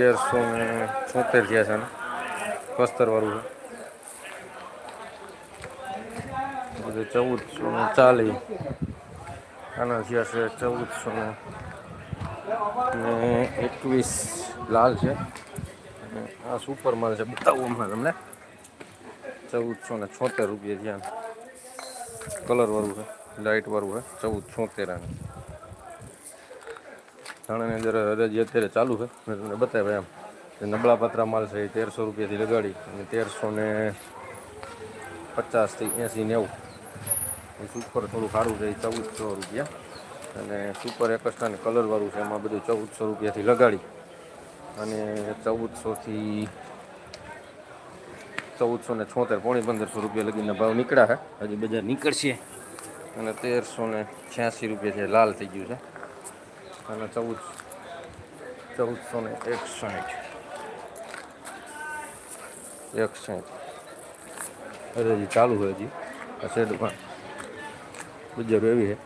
તેરસો ને છોતેર થયા છે ને. કસ્તરવાળું છે. બધું ચૌદસો ને ચાલીસ આના થયા છે ચૌદસો ને એકવીસ લાલ છે. આ સુપર માલ છે. બતાવું હમણાં તમને. ચૌદસો ને છોતેર રૂપિયા થયા. કલરવાળું છે. લાઇટવાળું છે. ચૌદ છોતેર આનું. ધાણાની અંદર હરાજી અત્યારે ચાલુ છે. મેં તમને બતાવ્યા એમ. નબળા પતરા માલ છે એ તેરસો રૂપિયાથી લગાડી અને તેરસો ને પચાસથી એંસી નેવું. સુપર થોડું સારું છે, એ ચૌદસો રૂપિયા. અને સુપર એકસ્ટ્રા ને કલરવાળું છે, એમાં બધું ચૌદસો રૂપિયાથી લગાડી. અને ચૌદસોથી ચૌદસો ને છોતેર, પોણી પંદરસો રૂપિયા લગીને ભાવ નીકળ્યા છે. હજી બજાર નીકળશે. અને તેરસો ને છ્યાસી રૂપિયાથી લાલ થઈ ગયું છે. અને ચૌદ ચૌદસો ને એકસાઠ એકસાઠ અરે હજી ચાલુ હોય હજી આ શેડમાં ગુજર એવી છે